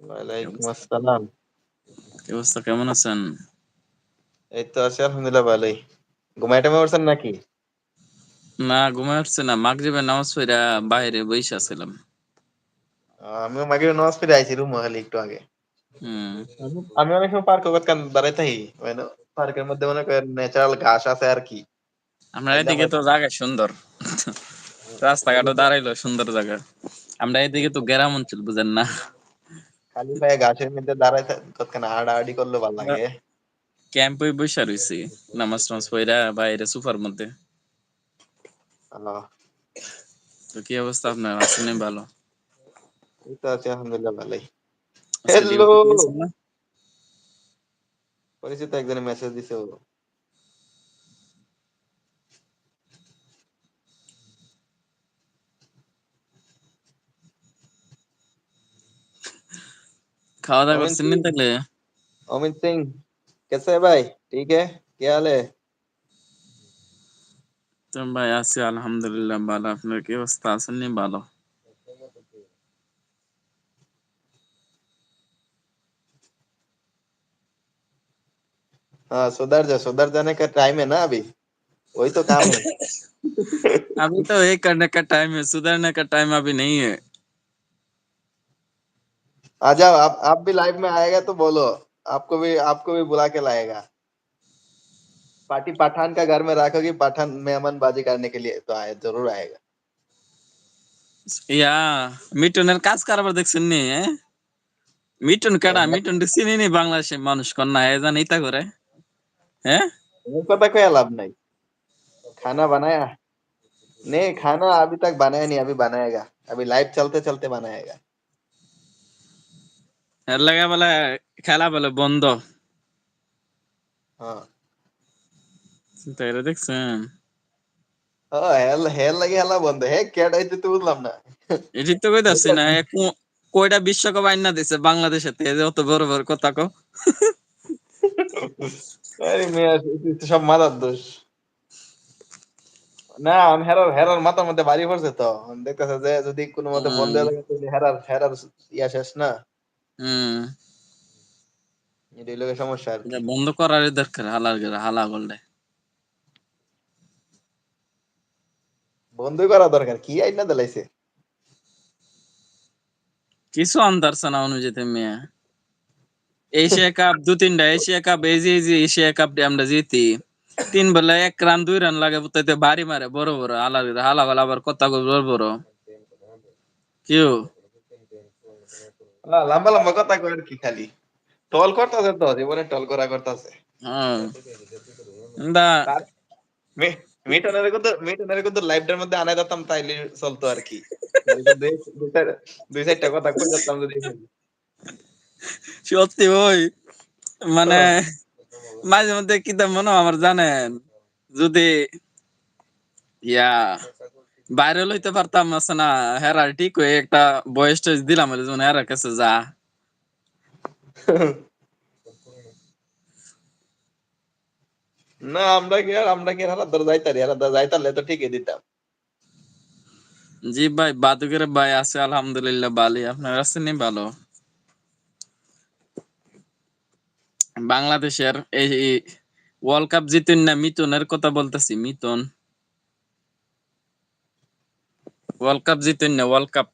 ওয়ালাইকুম আসসালাম কি অবস্থা? কেমন আছেন? এই তো আছি আলহামদুলিল্লাহ ভালোই। ঘুমাই উঠছেন নাকি? না ঘুমায় উঠছে না। মাগরিবের নামাজ বাইরে বইসা আমিও মাগরিবের নামাজ পড়ে আইছি রুম খালি একটু আগে। হুম। আমি আমি অনেক সময় পার্ক দাঁড়াই থাকি মানে পার্কের মধ্যে মনে করেন ন্যাচারাল ঘাস আছে আর কি। আমরা এদিকে তো জায়গা সুন্দর। রাস্তাঘাটও দাঁড়াইলো সুন্দর জায়গা। আমরা এদিকে তো গ্রাম অঞ্চল বুঝেন না। খালি পায়ে ঘাসের মধ্যে দাঁড়াই কতখান হাঁটাহাঁটি করলে ভালো লাগে। ক্যাম্পে বসে রইছি নামাজ টামাজ পইড়া বাইরে সুপার মধ্যে। তো কি অবস্থা আপনার? আছেন ভালো? এই তো আছি আলহামদুলিল্লাহ ভালোই। হ্যালো পরিচিত একজনে মেসেজ দিছে खावा दावा कुछ नहीं तकले अमित सिंह कैसे है भाई? ठीक है? क्या हाल है? तुम भाई आसे अल्हम्दुलिल्लाह बाला अपने के वस्ता सुनने बालो। हाँ सुधर जा सुधर जाने का टाइम है ना अभी। वही तो काम है। अभी तो एक करने का टाइम है सुधरने का टाइम अभी नहीं है। आ जाओ आप आप भी लाइव में आएगा तो बोलो आपको भी आपको भी बुला के लाएगा पार्टी पठान का घर में रखोगी पठान मेहमानबाजी करने के लिए तो आए जरूर आएगा ইয়া মিটনের কাজ কারবার দেখছেন নি এ? মিটন কেডা মিটন তো চিনি নি বাংলাদেশের মানুষ কন্যা এ জানি ইতা করে হ্যাঁ मेरे को तो कोई लाभ नहीं खाना बनाया नहीं खाना अभी तक बनाया नहीं अभी बनाएगा अभी लाइव चलते चलते बनाएगा এর লাগা বলে খেলা বলে বন্ধ। হ্যাঁ। তাইরা দেখছেন? হ্যাঁ, বন্ধ। হে তো বুঝলাম না। এটি তো না কয়টা দিছে বাংলাদেশে তে অত বড় বড় কথা কো সব মাদার দোষ। না হেরার হেরার মাথার মধ্যে বাড়ি পড়ছে তো। দেখতেছে যে যদি কোনো মতে বন্ধ হয়ে হেরার হেরার ইয়া শেষ না। হুম। এটাই লোকের সমস্যা এটা বন্ধ করারই দরকার হালা হালা করলে। বন্ধই করা দরকার কি আইনা দিলাইছে? কিছু আনতারছে না অনুযায়ী মেয়ে। এশিয়া কাপ দু তিনটা এশিয়া কাপ এই যে এশিয়া কাপ আমরা জিতি তিন বেলা এক রান দুই রান লাগে বুঝতে বাড়ি মারে বড় বড় হালা হালা আবার কথা বড় বড়। কেউ? লম্বা লম্বা কথা কয় আর কি খালি। টল করতেছে তো জীবনে টল করা করতেছে। হ্যাঁ। মিটনের কিন্তু মিটনের কিন্তু লাইভটার মধ্যে আনাই দিতাম তাইলে চলতো আর কি। দুই চারটা কথা কই দিতাম যদি। সত্যি ওই মানে মাঝে মধ্যে কি তা মনে আমার জানেন। যদি ইয়া। ভাইরাল হইতে পারতাম আছে না হেরার ঠিক হয়ে একটা বয়স টয়স দিলাম যেমন হেরার কাছে যা। না আমরা কি আর আমরা কি আর হারা যাইতারি হারা ধরে তো ঠিকই দিতাম। জি ভাই বাদুকের ভাই আছে আলহামদুলিল্লাহ ভালো আপনার আছেন নি ভালো? বাংলাদেশের এই ওয়ার্ল্ড কাপ জিতেন না মিতনের কথা বলতেছি মিতন। ওয়ার্ল্ড কাপ জিতেন না ওয়ার্ল্ড কাপ